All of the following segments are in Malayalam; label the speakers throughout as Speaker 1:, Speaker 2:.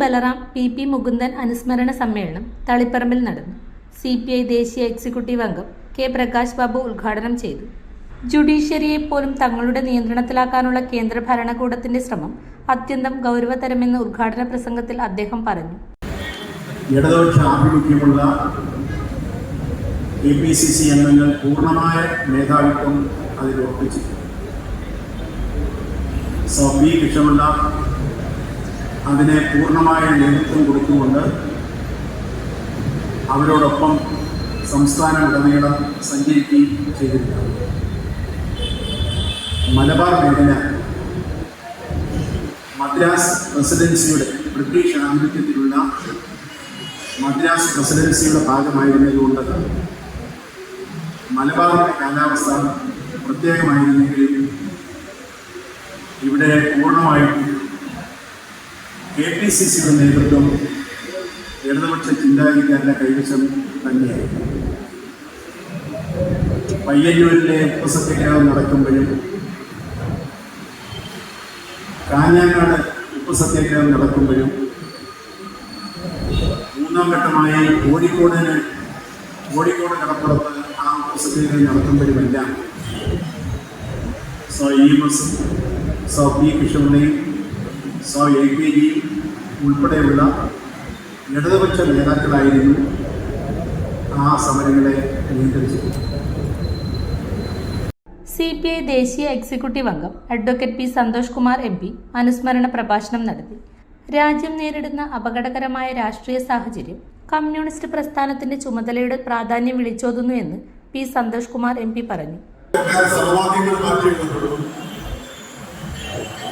Speaker 1: ബലറാം പി പി മുകുന്ദൻ അനുസ്മരണ സമ്മേളനം തളിപ്പറമ്പിൽ നടന്നു. സി പി ഐ ദേശീയ എക്സിക്യൂട്ടീവ് അംഗം കെ പ്രകാശ് ബാബു ഉദ്ഘാടനം ചെയ്തു. ജുഡീഷ്യറിയെ പോലും തങ്ങളുടെ നിയന്ത്രണത്തിലാക്കാനുള്ള കേന്ദ്ര ഭരണകൂടത്തിന്റെ ശ്രമം അത്യന്തം ഗൗരവതരമെന്ന് ഉദ്ഘാടന പ്രസംഗത്തിൽ അദ്ദേഹം പറഞ്ഞു.
Speaker 2: ഇടതുപക്ഷ അംഗങ്ങൾ മേധാവിത്വം അതിൽ ഉറപ്പിച്ചു കൃഷ്ണപിള്ള അതിനെ പൂർണമായ നേതൃത്വം കൊടുത്തുകൊണ്ട് അവരോടൊപ്പം സംസ്ഥാനമുടനീളം സഞ്ചരിക്കുകയും ചെയ്തിട്ടുണ്ട് മലബാർ മേഖല മദ്രാസ് പ്രസിഡൻസിയുടെ ബ്രിട്ടീഷ് ആധിപത്യത്തിലുള്ള മദ്രാസ് പ്രസിഡൻസിയുടെ ഭാഗമായിരുന്നതുകൊണ്ട് മലബാറിന്റെ കാലാവസ്ഥ പ്രത്യേകമായിരുന്നെങ്കിലും ഇവിടെ പൂർണമായിട്ടും കെ പി സി സിയുടെ നേതൃത്വം ഇടതുപക്ഷ ചിന്താഗതിക്കാരുടെ കൈവശം തന്നെയായിരുന്നു പയ്യന്നൂരിലെ ഉപസത്യഗ്രഹം നടക്കുമ്പോഴും കാഞ്ഞങ്ങാട് ഉപസത്യഗ്രഹം നടക്കുമ്പോഴും മൂന്നാം ഘട്ടമായി കോഴിക്കോടിന് കോഴിക്കോട് കടപ്പുറത്ത് ആ ഉപസത്യഗ്രഹം നടത്തുമ്പോഴുമെല്ലാം സോ ഇ എം എസും സോ പി കിഷോറിനെയും സോ എ പി ജി ഉൾപ്പെടെയുള്ള ഇടതുപക്ഷ നേതാക്കളായിരുന്നു ആ സമരങ്ങളെ നിയന്ത്രിച്ചത്.
Speaker 1: സി പി ഐ ദേശീയ എക്സിക്യൂട്ടീവ് അംഗം advocate P Santhosh Kumar M P അനുസ്മരണ പ്രഭാഷണം നടത്തി. രാജ്യം നേരിടുന്ന അപകടകരമായ രാഷ്ട്രീയ സാഹചര്യം കമ്മ്യൂണിസ്റ്റ് പ്രസ്ഥാനത്തിന്റെ ചുമതലയുടെ പ്രാധാന്യം വിളിച്ചോതുന്നു എന്ന് P Santhosh Kumar M P പറഞ്ഞു.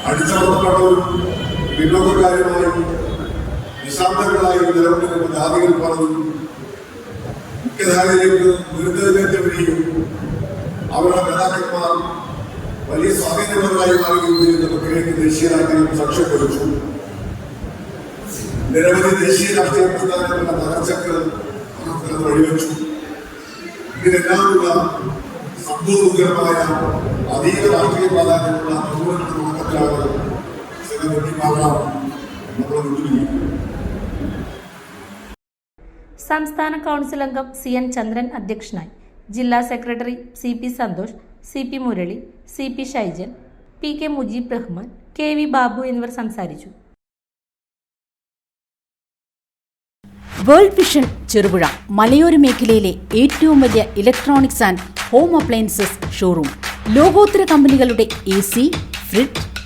Speaker 3: അടിച്ചമർത്തപ്പെട്ടവരും വിനോദക്കാരുമായി നിശാബ്ദങ്ങളായി നിലകൊണ്ടിരുന്ന ജാതികൾ പറഞ്ഞു മുഖ്യധാരയിലേക്ക് ദുരിതത്തിലേക്കും അവരുടെ നേതാക്കന്മാർ വലിയ സ്വാധീനപരമായി മാറുകയും പ്രക്രിയക്ക് ദേശീയ രാഷ്ട്രീയം സാക്ഷ്യപ്പെടുത്തു നിരവധി ദേശീയ രാഷ്ട്രീയ പ്രസ്ഥാനങ്ങളുടെ തകർച്ചകൾ വഴിവെച്ചു. ഇതിനെല്ലാമുള്ള സംഭവകരമായ അതീവ രാഷ്ട്രീയ പ്രാധാന്യമുള്ള നിർവഹണ തുടക്കത്തിലാണ്
Speaker 1: സംസ്ഥാന കൗൺസിൽ അംഗം സി എൻ ചന്ദ്രൻ അധ്യക്ഷനായി. ജില്ലാ secretary C P Santhosh C P Murali C P Shaijan P K Mujeeb Rahman K V Babu എന്നിവർ സംസാരിച്ചു.
Speaker 4: വേൾഡ് വിഷൻ ചെറുപുഴ മലയോര മേഖലയിലെ ഏറ്റവും വലിയ electronics and home appliances showroom ലോകോത്തര കമ്പനികളുടെ A C fridge